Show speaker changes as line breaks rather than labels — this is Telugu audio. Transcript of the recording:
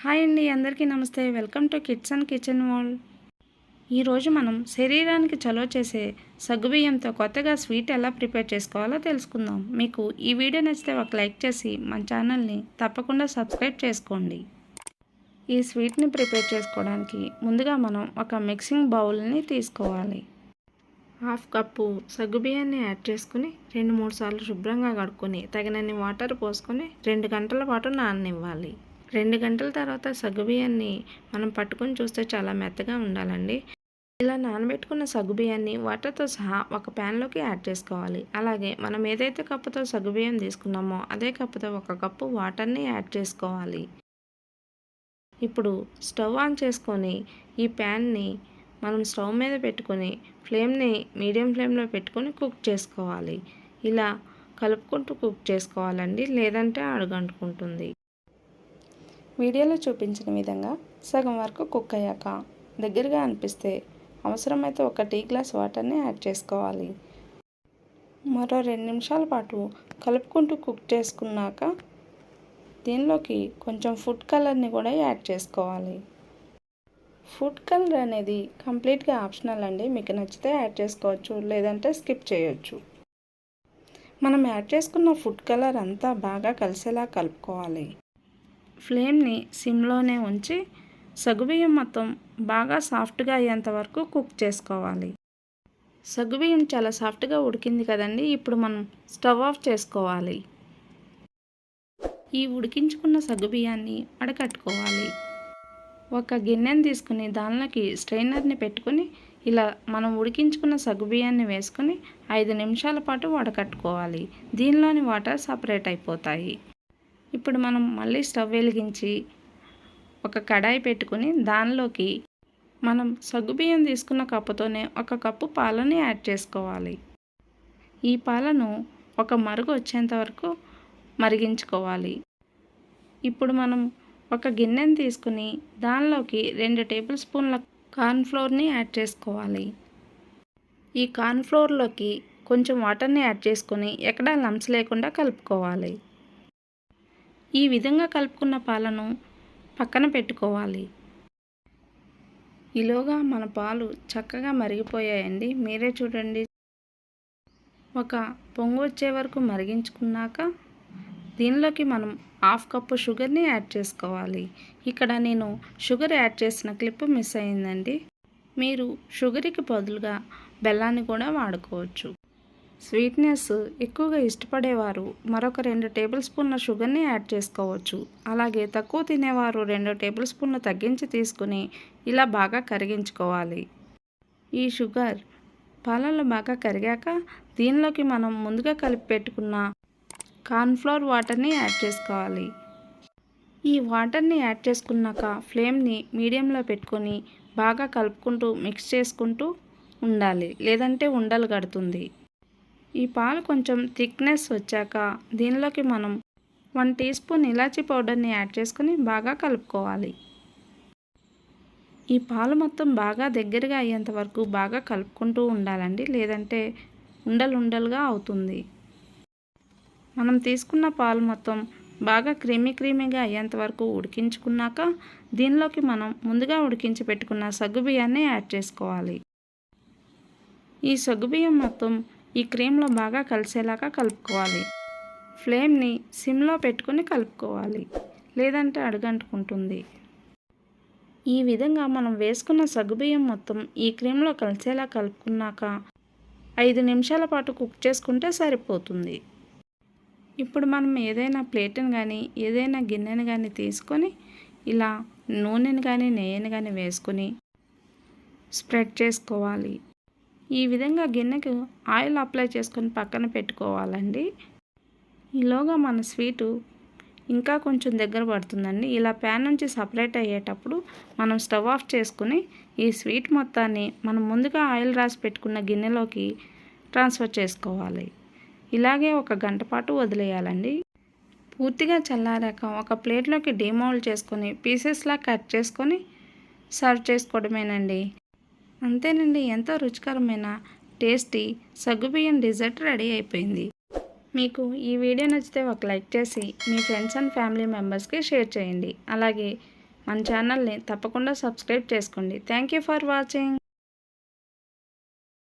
హాయ్ అండి అందరికీ నమస్తే. Welcome to kids and kitchen world. ఈరోజు మనం శరీరానికి చలో చేసే సగ్గుబియ్యంతో కొత్తగా స్వీట్ ఎలా ప్రిపేర్ చేసుకోవాలో తెలుసుకుందాం. మీకు ఈ వీడియో నచ్చితే ఒక లైక్ చేసి మన ఛానల్ని తప్పకుండా సబ్స్క్రైబ్ చేసుకోండి. ఈ స్వీట్ని ప్రిపేర్ చేసుకోవడానికి ముందుగా మనం ఒక మిక్సింగ్ బౌల్ని తీసుకోవాలి. హాఫ్ కప్పు సగ్గుబియ్యాన్ని యాడ్ చేసుకుని రెండు మూడు సార్లు శుభ్రంగా కడుక్కొని తగినన్ని వాటర్ పోసుకొని రెండు గంటల పాటు నాననివ్వాలి. రెండు గంటల తర్వాత సగ్గుబియ్యాన్ని మనం పట్టుకొని చూస్తే చాలా మెత్తగా ఉండాలండి. ఇలా నానబెట్టుకున్న సగ్గుబియ్యాన్ని వాటర్తో సహా ఒక ప్యాన్లోకి యాడ్ చేసుకోవాలి. అలాగే మనం ఏదైతే కప్పుతో సగ్గుబియ్యం తీసుకున్నామో అదే కప్పుతో ఒక కప్పు వాటర్ని యాడ్ చేసుకోవాలి. ఇప్పుడు స్టవ్ ఆన్ చేసుకొని ఈ ప్యాన్ని మనం స్టవ్ మీద పెట్టుకొని ఫ్లేమ్ని మీడియం ఫ్లేమ్లో పెట్టుకొని కుక్ చేసుకోవాలి. ఇలా కలుపుకుంటూ కుక్ చేసుకోవాలండి లేదంటే అడుగంటుకుంటుంది. వీడియోలో చూపించిన విధంగా సగం వరకు కుక్ అయ్యాక దగ్గరగా అనిపిస్తే అవసరమైతే ఒక టీ గ్లాస్ వాటర్ని యాడ్ చేసుకోవాలి. మరో రెండు నిమిషాల పాటు కలుపుకుంటూ కుక్ చేసుకున్నాక దీనిలోకి కొంచెం ఫుడ్ కలర్ని కూడా యాడ్ చేసుకోవాలి. ఫుడ్ కలర్ అనేది కంప్లీట్గా ఆప్షనల్ అండి. మీకు నచ్చితే యాడ్ చేసుకోవచ్చు లేదంటే స్కిప్ చేయొచ్చు. మనం యాడ్ చేసుకున్న ఫుడ్ కలర్ అంతా బాగా కలిసేలా కలుపుకోవాలి. ఫ్లేమ్ని సిమ్లోనే ఉంచి సగుబియ్యం మొత్తం బాగా సాఫ్ట్గా అయ్యేంత వరకు కుక్ చేసుకోవాలి. సగ్గుబియ్యం చాలా సాఫ్ట్గా ఉడికింది కదండి ఇప్పుడు మనం స్టవ్ ఆఫ్ చేసుకోవాలి. ఈ ఉడికించుకున్న సగ్గుబియ్యాన్ని వడకట్టుకోవాలి ఒక గిన్నెని తీసుకుని దానిలోకి స్ట్రైనర్ని పెట్టుకుని ఇలా మనం ఉడికించుకున్న సగ్గుబియ్యాన్ని వేసుకుని ఐదు నిమిషాల పాటు వడకట్టుకోవాలి. దీనిలోని వాటర్ సపరేట్ అయిపోతాయి. ఇప్పుడు మనం మళ్ళీ స్టవ్ వెలిగించి ఒక కడాయి పెట్టుకుని దానిలోకి మనం సగ్గుబియ్యం తీసుకున్న కప్పుతోనే ఒక కప్పు పాలని యాడ్ చేసుకోవాలి. ఈ పాలను ఒక మరుగు వచ్చేంత వరకు మరిగించుకోవాలి. ఇప్పుడు మనం ఒక గిన్నెను తీసుకుని దానిలోకి రెండు టేబుల్ స్పూన్ల కార్న్ఫ్లోర్ని యాడ్ చేసుకోవాలి. ఈ కార్న్ఫ్లోర్లోకి కొంచెం వాటర్ని యాడ్ చేసుకొని ఎక్కడా లంప్స్ లేకుండా కలుపుకోవాలి. ఈ విధంగా కలుపుకున్న పాలను పక్కన పెట్టుకోవాలి. ఈలోగా మన పాలు చక్కగా మరిగిపోయాయండి. మీరే చూడండి. ఒక పొంగు వచ్చే వరకు మరిగించుకున్నాక దీనిలోకి మనం హాఫ్ కప్పు షుగర్ని యాడ్ చేసుకోవాలి. ఇక్కడ నేను షుగర్ యాడ్ చేసిన క్లిప్ మిస్ అయిందండి. మీరు షుగర్కి బదులుగా బెల్లాన్ని కూడా వాడుకోవచ్చు. స్వీట్నెస్ ఎక్కువగా ఇష్టపడేవారు. మరొక రెండు టేబుల్ స్పూన్ల షుగర్ని యాడ్ చేసుకోవచ్చు. అలాగే తక్కువ తినేవారు రెండు టేబుల్ స్పూన్లు తగ్గించి తీసుకుని ఇలా బాగా కరిగించుకోవాలి. ఈ షుగర్ పాలల్లో బాగా కరిగాక దీనిలోకి మనం ముందుగా కలిపి పెట్టుకున్న కార్న్ఫ్లోర్ వాటర్ని యాడ్ చేసుకోవాలి. ఈ వాటర్ని యాడ్ చేసుకున్నాక ఫ్లేమ్ని మీడియంలో పెట్టుకొని బాగా కలుపుకుంటూ మిక్స్ చేసుకుంటూ ఉండాలి. లేదంటే ఉండలు కడుతుంది. ఈ పాలు కొంచెం థిక్నెస్ వచ్చాక దీనిలోకి మనం వన్ టీ స్పూన్ ఇలాచీ పౌడర్ని యాడ్ చేసుకొని బాగా కలుపుకోవాలి. ఈ పాలు మొత్తం బాగా దగ్గరగా అయ్యేంత వరకు బాగా కలుపుకుంటూ ఉండాలండి లేదంటే ఉండలుండలుగా అవుతుంది. మనం తీసుకున్న పాలు మొత్తం బాగా క్రీమీ క్రీమీగా అయ్యేంత వరకు ఉడికించుకున్నాక దీనిలోకి మనం ముందుగా ఉడికించి పెట్టుకున్న సగ్గుబియ్యాన్ని యాడ్ చేసుకోవాలి. ఈ సగ్గుబియ్యం మొత్తం ఈ క్రీమ్లో బాగా కలిసేలాగా కలుపుకోవాలి. ఫ్లేమ్ని సిమ్లో పెట్టుకుని కలుపుకోవాలి. లేదంటే అడుగంటుకుంటుంది. ఈ విధంగా మనం వేసుకున్న సగ్గుబియ్యం మొత్తం ఈ క్రీమ్లో కలిసేలా కలుపుకున్నాక ఐదు నిమిషాల పాటు కుక్ చేసుకుంటే సరిపోతుంది. ఇప్పుడు మనం ఏదైనా ప్లేట్ని కానీ ఏదైనా గిన్నెని కానీ తీసుకొని ఇలా నూనెని కానీ నెయ్యిని కానీ వేసుకొని స్ప్రెడ్ చేసుకోవాలి. ఈ విధంగా గిన్నెకు ఆయిల్ అప్లై చేసుకొని పక్కన పెట్టుకోవాలండి. ఈలోగా మన స్వీటు ఇంకా కొంచెం దగ్గర పడుతుందండి. ఇలా ప్యాన్ నుంచి సపరేట్ అయ్యేటప్పుడు మనం స్టవ్ ఆఫ్ చేసుకుని ఈ స్వీట్ మొత్తాన్ని మనం ముందుగా ఆయిల్ రాసి పెట్టుకున్న గిన్నెలోకి ట్రాన్స్ఫర్ చేసుకోవాలి. ఇలాగే ఒక గంట పాటు వదిలేయాలండి. పూర్తిగా చల్లారాక ఒక ప్లేట్లోకి డిమౌల్డ్ చేసుకొని పీసెస్లా కట్ చేసుకొని సర్వ్ చేసుకోవడమేనండి. అంతేనండి ఎంతో రుచికరమైన టేస్టీ సగ్గుబియ్యం డిజర్ట్ రెడీ అయిపోయింది. మీకు ఈ వీడియో నచ్చితే ఒక లైక్ చేసి మీ ఫ్రెండ్స్ అండ్ ఫ్యామిలీ మెంబర్స్కి షేర్ చేయండి. అలాగే మన ఛానల్ని తప్పకుండా సబ్స్క్రైబ్ చేసుకోండి. Thank you for watching.